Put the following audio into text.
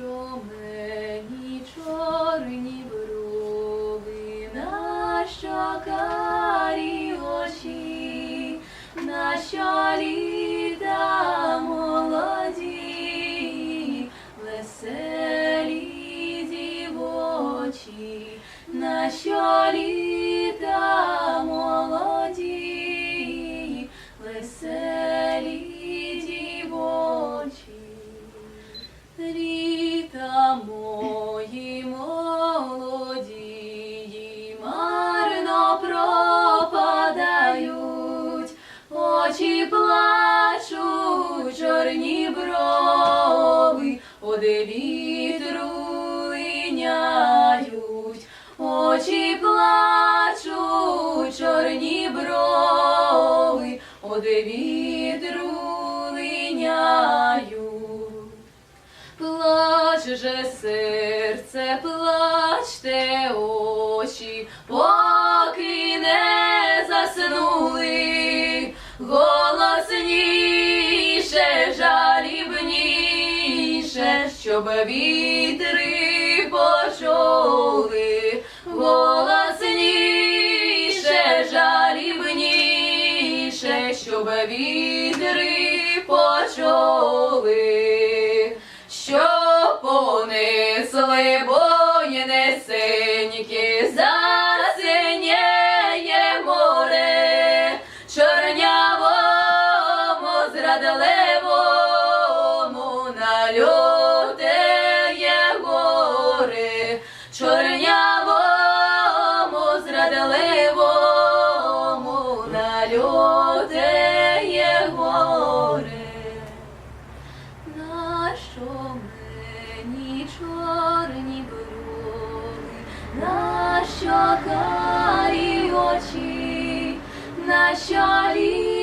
Нащо мені чорні брови, нащо карі очі, нащо літа очі плачуть, чорні брови, оде вітру линяють, очі плачуть, чорні брови, оде вітру линяють. Плач же серце, плачте очі, жалібніше, щоб вітри почули, голосніше, жалібніше, щоб вітри почули. Що понесли несеньки, засиніє море, чорнявому, зрадливому нащо і очі, на літа